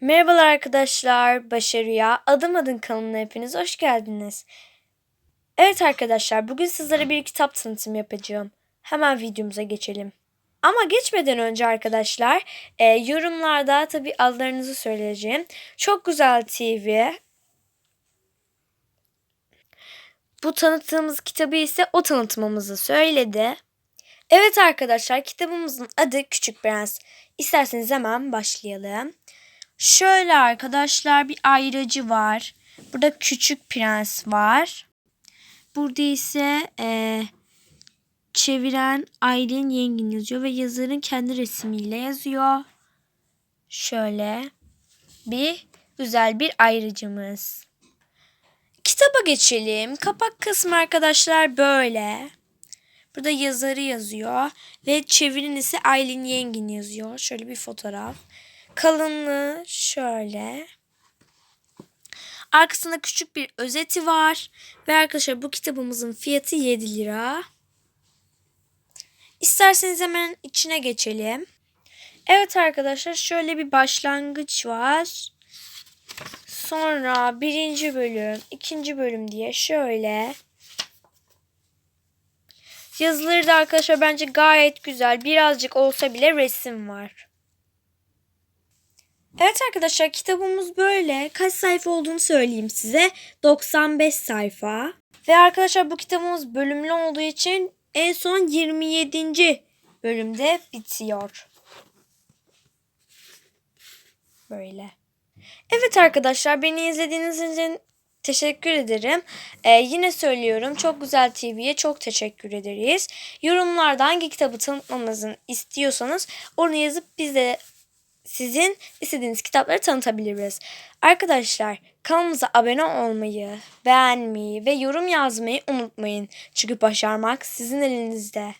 Merhabalar arkadaşlar, Başarıya Adım Adım kanalına hepiniz hoş geldiniz. Evet arkadaşlar, bugün sizlere bir kitap tanıtımı yapacağım. Hemen videomuza geçelim. Ama geçmeden önce arkadaşlar, e, yorumlarda tabi adlarınızı söyleyeceğim. Çok Güzel TV. Bu tanıttığımız kitabı ise o tanıtmamızı söyledi. Evet arkadaşlar, kitabımızın adı Küçük Prens. İsterseniz hemen başlayalım. Şöyle arkadaşlar bir ayrıcı var. Burada küçük prens var. Burada ise e, çeviren Aylin Yengin yazıyor ve yazarın kendi resmiyle yazıyor. Şöyle bir güzel bir ayrıcımız. Kitaba geçelim. Kapak kısmı arkadaşlar böyle. Burada yazarı yazıyor ve çevirin ise Aylin Yengin yazıyor. Şöyle bir fotoğraf. Kalınlığı şöyle. Arkasında küçük bir özeti var. Ve arkadaşlar bu kitabımızın fiyatı 7 lira. İsterseniz hemen içine geçelim. Evet arkadaşlar şöyle bir başlangıç var. Sonra birinci bölüm, ikinci bölüm diye şöyle. Yazıları da arkadaşlar bence gayet güzel. Birazcık olsa bile resim var. Evet arkadaşlar kitabımız böyle. Kaç sayfa olduğunu söyleyeyim size. 95 sayfa. Ve arkadaşlar bu kitabımız bölümlü olduğu için en son 27. bölümde bitiyor. Böyle. Evet arkadaşlar beni izlediğiniz için teşekkür ederim. Ee, yine söylüyorum çok güzel TV'ye çok teşekkür ederiz. Yorumlarda hangi kitabı tanıtmamızı istiyorsanız onu yazıp bize sizin istediğiniz kitapları tanıtabiliriz. Arkadaşlar kanalımıza abone olmayı, beğenmeyi ve yorum yazmayı unutmayın. Çünkü başarmak sizin elinizde.